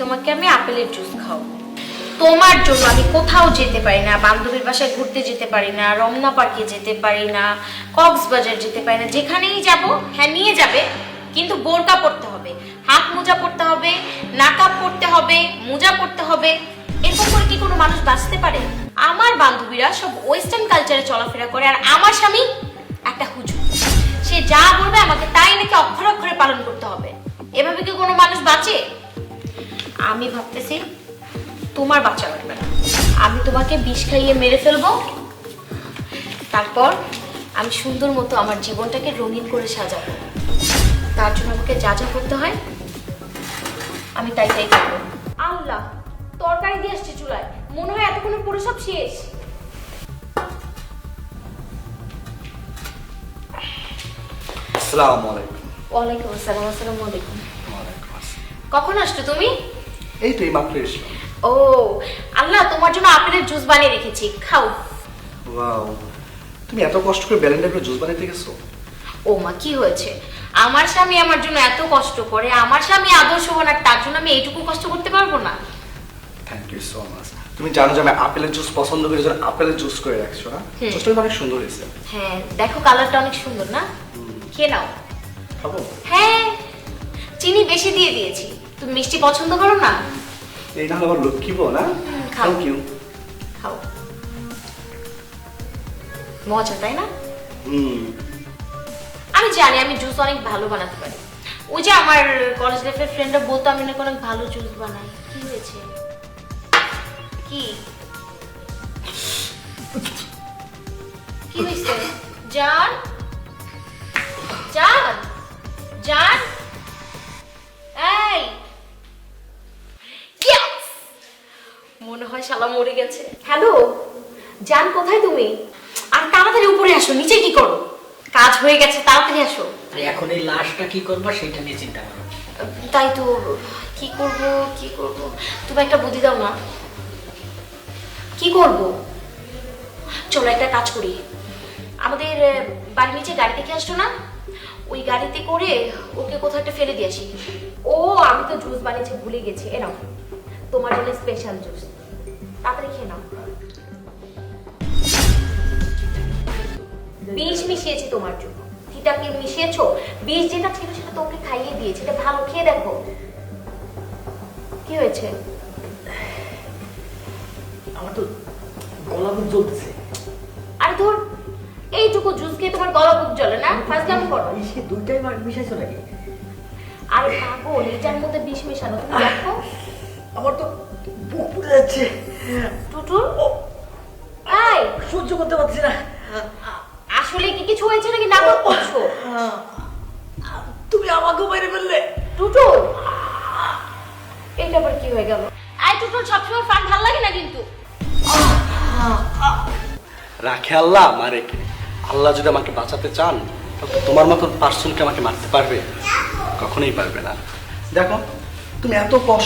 তোমাকে আমি আপেলের জুস খাওয়াবো। তোমার জন্য আমি কোথাও যেতে পারি না, বান্ধবীর বাসায় ঘুরতে যেতে পারি না, রমনা পার্কে যেতে পারি না, কক্সবাজার যেতে পারি না, যেখানেই যাব হ্যাঁ নিয়ে যাবে, কিন্তু বোরকা পরতে হবে, হাত মোজা পরতে হবে নাকাব পরতে হবে, মোজা পরতে হবে। এরকম করে কি কোনো মানুষ বাঁচতে পারে? আমার বান্ধবীরা সব ওয়েস্টার্ন কালচারে চলাফেরা করে, আর আমার স্বামী একটা হুজুর। সে যা বলবে আমাকে তাই নাকি অক্ষর অক্ষরে পালন করতে হবে। এভাবে কি কোনো মানুষ বাঁচে? আমি ভাবতেছি তোমার বাচ্চা লাগবে না। আমি তোমাকে বিষ খাইয়ে মেরে ফেলব। তারপর আমি সুন্দর মতো আমার জীবনটাকে রঙিন করে সাজাবো। তার জন্য আমাকে যা যা করতে হয় আমি তাই তাই করব। আল্লাহ তরকারি দিয়ে আসছে চুলায়। মনে হয় এতক্ষণে পুরো সব শেষ। আসসালামু আলাইকুম। ওয়ালাইকুম আসসালাম আসসালামু আলাইকুম। কখন আসছো তুমি? এই তো এই মাত্র এসলাম ও আল্লাহ তোমার জন্য আপেলের জুস বানিয়ে রেখেছি খাও। ওয়াও তুমি এত কষ্ট করে ব্যালেন্ডার জুস বানাইতে গেছো? ও মা কি হয়েছে? আমার স্বামী আমার জন্য এত কষ্ট করে আমার স্বামী আদর্শ আর তার জন্য আমি এইটুকু কষ্ট করতে পারব না? থ্যাংক ইউ সো মাচ তুমি জানো যে আমি আপেলের জুস পছন্দ করি জন্য আপেলের জুস করে রাখছো না। জুসটা অনেক সুন্দর হয়েছে। হ্যাঁ দেখো কালারটা অনেক সুন্দর না? খেয়ে নাও। খাব? হ্যাঁ চিনি বেশি দিয়ে দিয়েছি। তুমি মিষ্টি পছন্দ করো না? এই না হলো আমার লক্ষ্মী বউ না। থ্যাংক ইউ খাও। মজা তাই না? হুম। আমি জানি আমি জুস অনেক ভালো বানাতে পারি। ওই যে আমার কলেজ লাইফের ফ্রেন্ডরা বলতো আমি নাকি অনেক ভালো জুস বানাই। কি হয়েছে? কি? কি হয়েছে? জান? জান? জান? মনে হয় শালা মরে গেছে। হ্যালো জান কোথায় তুমি? আর তাড়াতাড়ি উপরে আসো নিচে কি করো? কাজ হয়ে গেছে তাড়াতাড়ি আসো। আর এখন এই লাশটা কি করবা সেটা নিয়ে চিন্তা করো। তাই তো কি করব কি করব? তুমি একটা বুদ্ধি দাও না কি করব? চলো একটা কাজ করি। আমাদের বাড়ির নিচে গাড়ি থেকে আসছো না? ওই গাড়িতে করে ওকে কোথাও একটা ফেলে দিয়ে আসি ও আমি তো জুস বানিয়েছি ভুলে গেছি। এরকম তোমার জন্য স্পেশাল জুস। তাড়াতাড়ি খেয়ে নাও। বিষ মিশিয়েছি তোমার জন্য। কি মিশিয়েছো? বিষ যেটা ছিল সেটা তোকে খাইয়ে দিয়েছি। এটা ভালো খেয়ে দেখো। কি হয়েছে? আমার তো গলা বুক জ্বলতেছে। আরে ধর এইটুকু জুস খেয়ে তোমার গলা বুক জ্বলে না? ফার্স্ট কেমন করো। সে দুইটাই মার মিশাইছো নাকি? আরে পাগল এটার মধ্যে বিষ মেশানো। তুমি দেখো। আমার তো বুক যাচ্ছে। টুটুল এই! সহ্য করতে পারছি না। আসলে কি কিছু হয়েছে নাকি নাটক করছ? তুমি আমাকেও মেরে ফেললে। টুটুল এটা আবার কি হয়ে গেল? আই টুটুল সবসময় ফান ভালো লাগে না কিন্তু। রাখে আল্লাহ মারে। কে আল্লাহ যদি আমাকে বাঁচাতে চান তাহলে তোমার মতন পার্সনকে আমাকে মারতে পারবে? কখনোই পারবে না। দেখো তুমি এত কষ্ট